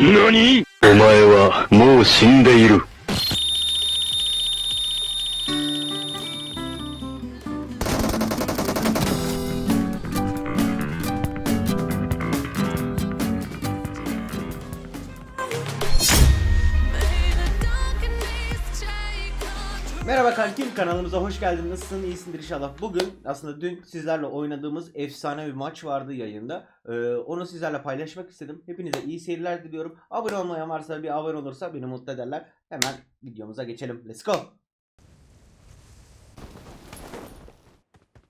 何？お前はもう死んでいる。Kankim kanalımıza hoş geldin. Nasılsın? İyisindir inşallah. Bugün aslında dün sizlerle oynadığımız efsane bir maç vardı yayında. Ee, onu sizlerle paylaşmak istedim. Hepinize iyi seyirler diliyorum. Abone olmayan varsa bir abone olursa beni mutlu ederler. Hemen videomuza geçelim. Let's go.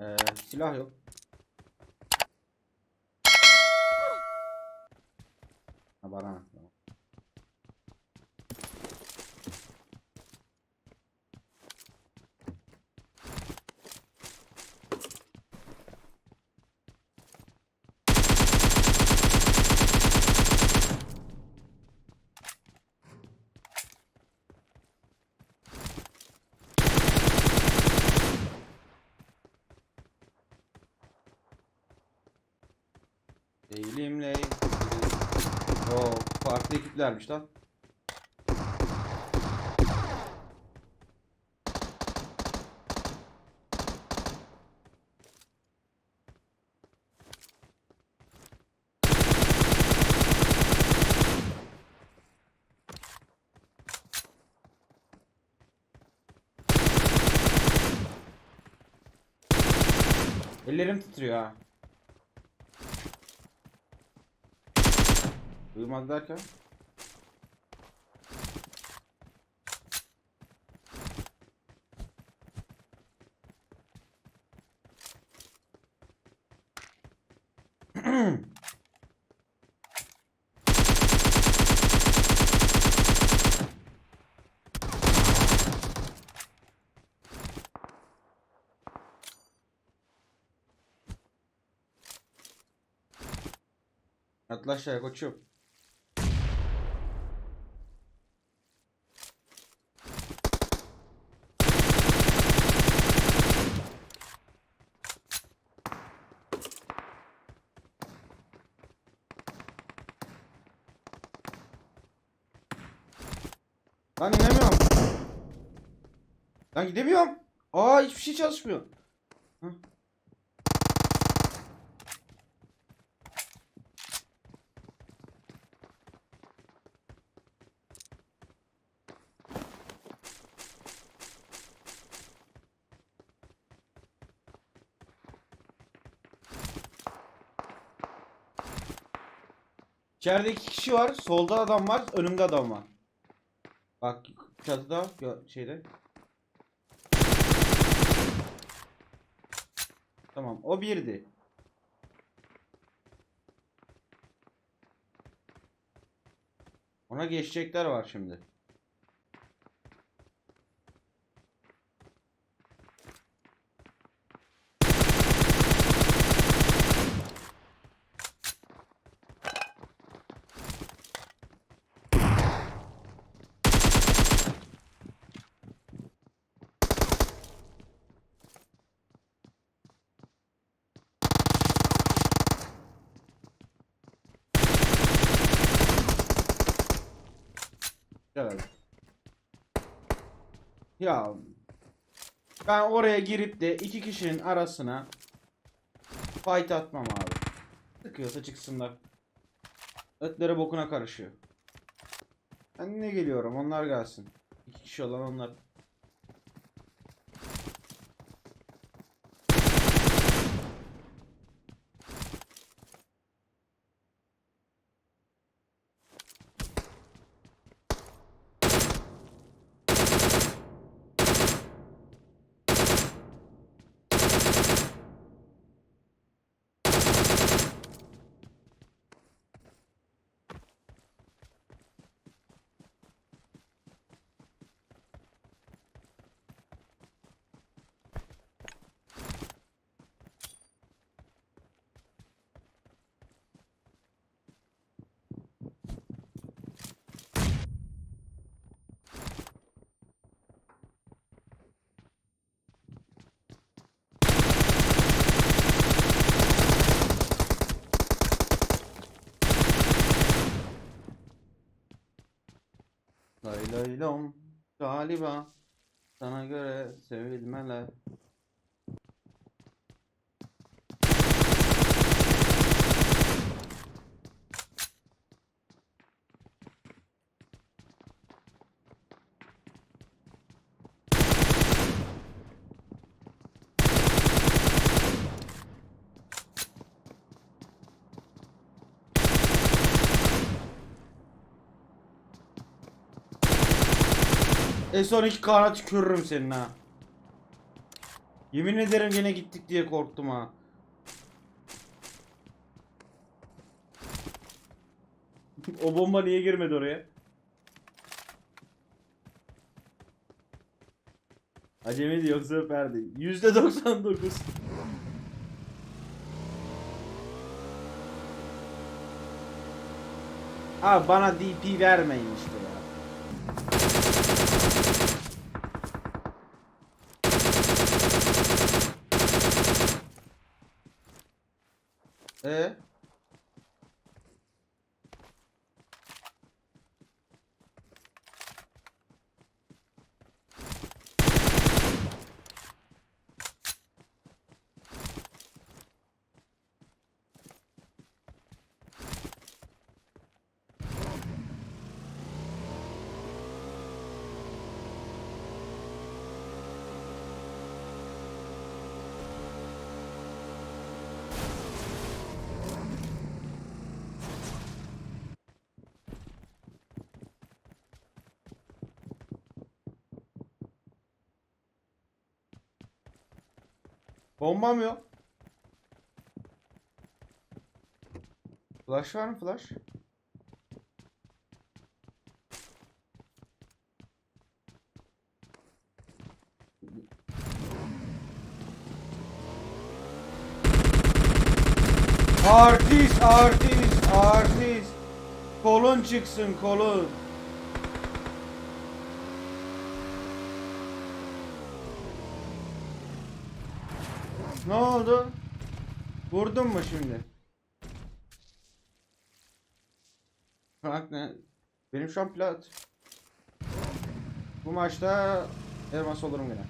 Ee, silah yok. Ha, bana. Tamam. Eğilimle O farklı ekiplermiş lan. Ellerim titriyor ha. Duymadı derken? Atla aşağıya koçum. Lan inemiyorum. Lan gidemiyorum. Aa hiçbir şey çalışmıyor. Hah. İçeride iki kişi var. Solda adam var. Önümde adam var. Bak çatıda şeyde. Tamam o birdi. Ona geçecekler var şimdi. Gel abi. Ya ben oraya girip de iki kişinin arasına fight atmam abi. Sıkıyorsa çıksınlar. Ötlere bokuna karışıyor. Ben ne geliyorum onlar gelsin. İki kişi olan onlar. Laylom galiba sana göre sevilmeler. E son iki kana tükürürüm senin ha. Yemin ederim gene gittik diye korktum ha. o bomba niye girmedi oraya? Acemiydi yoksa öperdi. Yüzde 99. Abi bana DP vermeyin işte ya. E Bombam yok. Flash var mı flash? Artist, artist, artist. Kolun çıksın kolun. Ne oldu? Vurdun mu şimdi? Bak ne? Benim şu an plat. Bu maçta elmas olurum yine.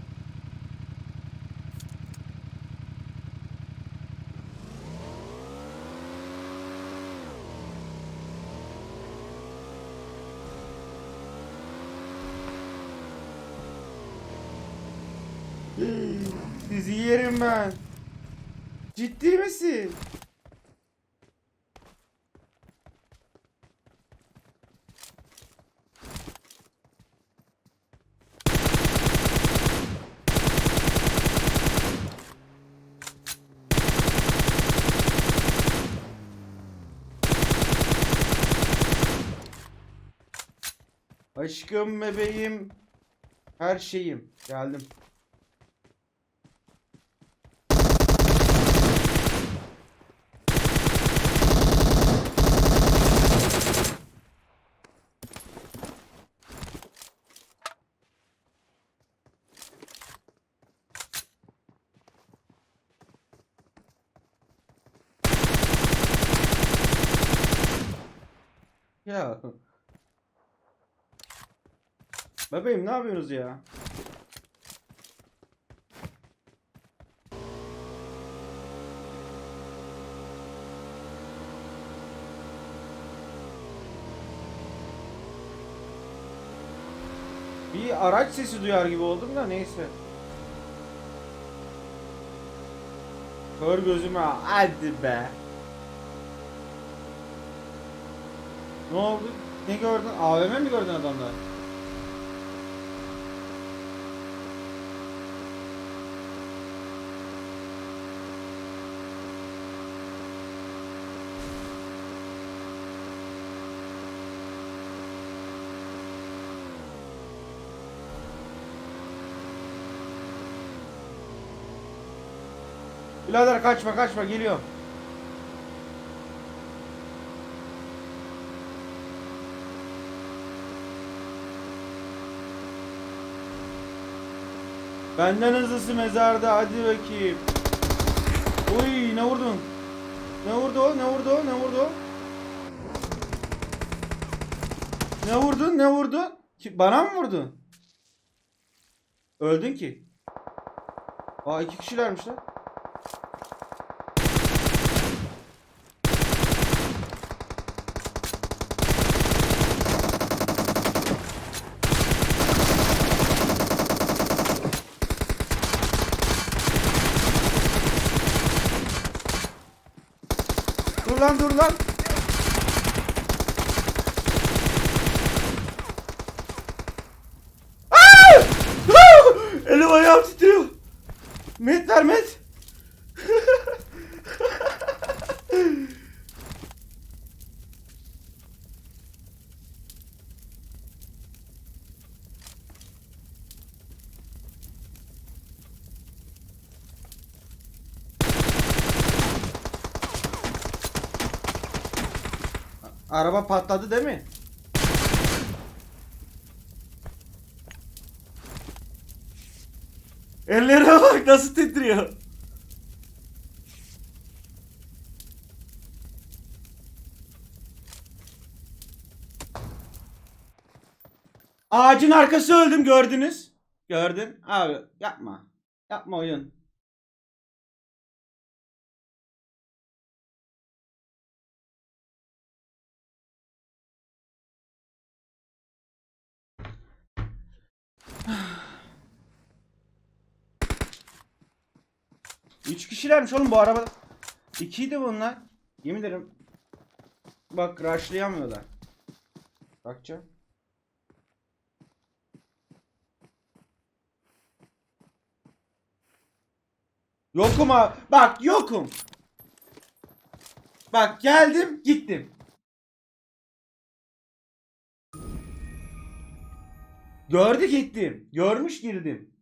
Sizi yerim ben. Ciddi misin? Aşkım bebeğim her şeyim geldim. Ya. Bebeğim ne yapıyorsunuz ya? Bir araç sesi duyar gibi oldum da neyse. Kör gözüme hadi be. Ne oldu? Ne gördün? AVM mi gördün adamlar? Birader kaçma kaçma geliyorum. Benden hızlısı mezarda hadi bakayım. Uy ne vurdun? Ne vurdu o? Ne vurdu o? Ne vurdu o? Ne vurdun? Ne vurdun? Bana mı vurdun? Öldün ki. Aa iki kişilermiş lan. Lan dur lan. Araba patladı değil mi? Ellerine bak nasıl titriyor. Ağacın arkası öldüm gördünüz. Gördün. Abi yapma. Yapma oyun. Üç kişilermiş oğlum bu araba. İkiydi bunlar. Yemin ederim. Bak rushlayamıyorlar. Bakacağım. Yokum ha. Bak yokum. Bak geldim gittim. Gördü gittim. Görmüş girdim.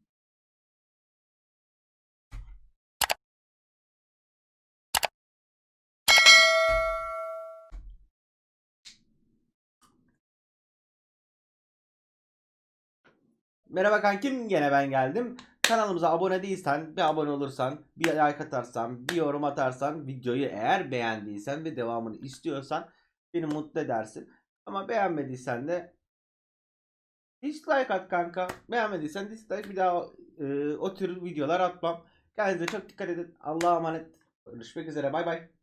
Merhaba kankim gene ben geldim. Kanalımıza abone değilsen, bir abone olursan, bir like atarsan, bir yorum atarsan, videoyu eğer beğendiysen ve devamını istiyorsan beni mutlu edersin. Ama beğenmediysen de dislike at kanka. Beğenmediysen dislike bir daha e, o tür videolar atmam. Kendinize çok dikkat edin. Allah'a emanet. Görüşmek üzere. Bay bay.